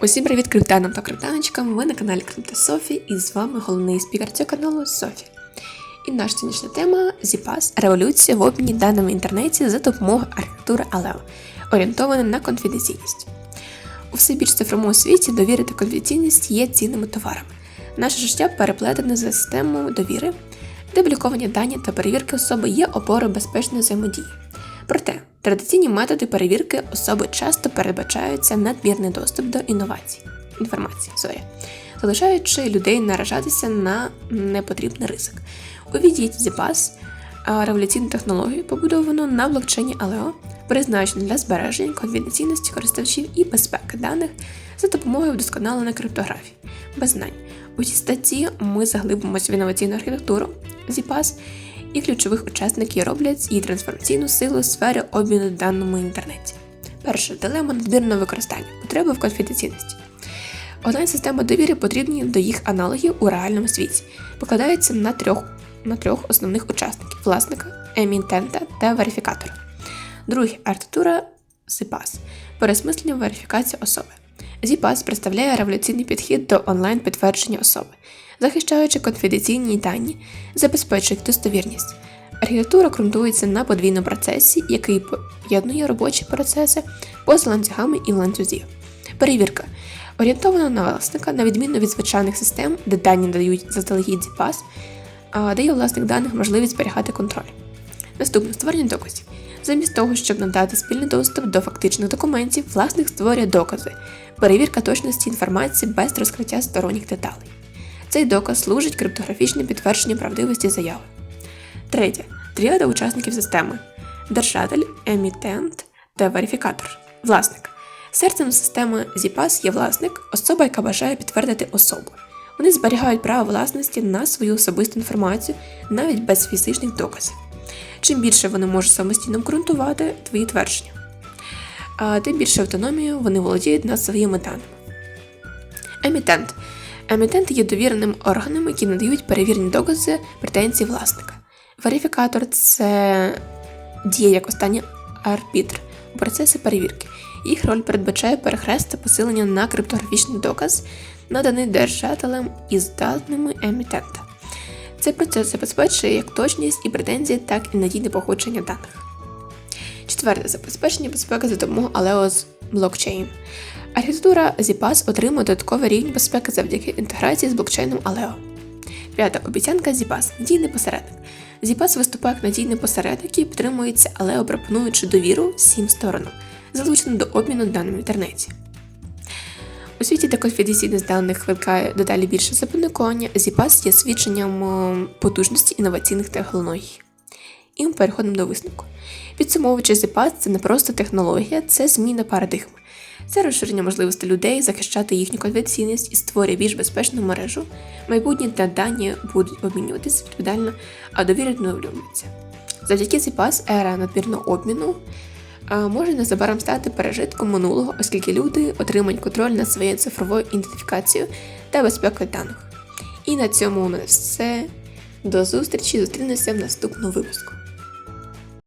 Усім привіт криптанам та криптаночкам! Ви на каналі Крипта Софі і з вами головний спікер цього каналу Софі. І наша сьогоднішня тема ZPass – революція в обміні даними в інтернеті за допомогою архітектури Aleo, орієнтована на конфіденційність. У все більш цифровому світі довіра та конфіденційність є цінними товарами. Наше життя переплетене за системою довіри, де блоковані дані та перевірки особи є опорою безпечної взаємодії. Проте традиційні методи перевірки особи часто передбачаються надмірний доступ до інновацій інформації, sorry, залишаючи людей наражатися на непотрібний ризик. Увідіть ZPass – революційну технологію, побудовану на блокчейні Aleo, призначену для збереження конфіденційності користувачів і безпеки даних за допомогою вдосконаленої криптографії. Без знань. У цій статті ми заглибимося в інноваційну архітектуру ZPass і ключових учасників роблять її трансформаційну силу у сфері обміну даними в інтернеті. Перше дилема надмірного використання, потреби в конфіденційності. Онлайн-системи довіри потрібні до їх аналогів у реальному світі, покладаються на трьох, на трьох основних учасників власника, емітента та верифікатора. Друге архітектура ZPass – пересмислення верифікації особи. ZPass представляє революційний підхід до онлайн-підтвердження особи, захищаючи конфіденційні дані, забезпечує достовірність. Архітектура ґрунтується на подвійному процесі, який поєднує робочі процеси поза ланцюгами і ланцюзів. Перевірка орієнтована на власника, на відміну від звичайних систем, де дані надають заздалегідь ZPass, дає власник даних можливість зберігати контроль. Наступне створення доказів. Замість того, щоб надати спільний доступ до фактичних документів, власник створює докази, перевірка точності інформації без розкриття сторонніх деталей. Цей доказ служить криптографічним підтвердженням правдивості заяви. Третє. Тріада учасників системи: держатель, емітент та верифікатор. Власник. Серцем системи ZPass є власник, особа, яка бажає підтвердити особу. Вони зберігають право власності на свою особисту інформацію навіть без фізичних доказів. Чим більше вони можуть самостійно ґрунтувати твої твердження, тим більше автономію вони володіють над своїми даними. Емітент. Емітенти є довіреним органом, які надають перевірені докази претензій власника. Верифікатор це діє як останній арбітр у процесі перевірки. Їх роль передбачає перехрест та посилення на криптографічний доказ, наданий держателем із даними емітента. Цей процес забезпечує як точність і претензії, так і надійне походження даних. Четверте забезпечення безпеки за допомогою Aleos Blockchain. Архітектура ZPass отримує додатковий рівень безпеки завдяки інтеграції з блокчейном Aleo. П'ята обіцянка ZPass – надійний посередник. ZPass виступає як надійний посередник, який підтримується Aleo, пропонуючи довіру всім сторонам, залученим до обміну даними в інтернеті. У світі, де конфіденційність даних викликає дедалі більше запанікування, ZPass є свідченням е, потужності інноваційних технологій. І ми переходимо до висновку. Підсумовуючи, ZPass – це не просто технологія, це зміна парадигми. Це розширення можливостей людей захищати їхню конфіденційність і створює більш безпечну мережу. Майбутні та дані будуть обмінюватися відповідально, а довіра відновлюється. Завдяки ZPass ера надмірного обміну може незабаром стати пережитком минулого, оскільки люди отримають контроль над своєю цифровою ідентифікацією та безпекою даних. І на цьому у нас все. До зустрічі, зустрінемося в наступному випуску.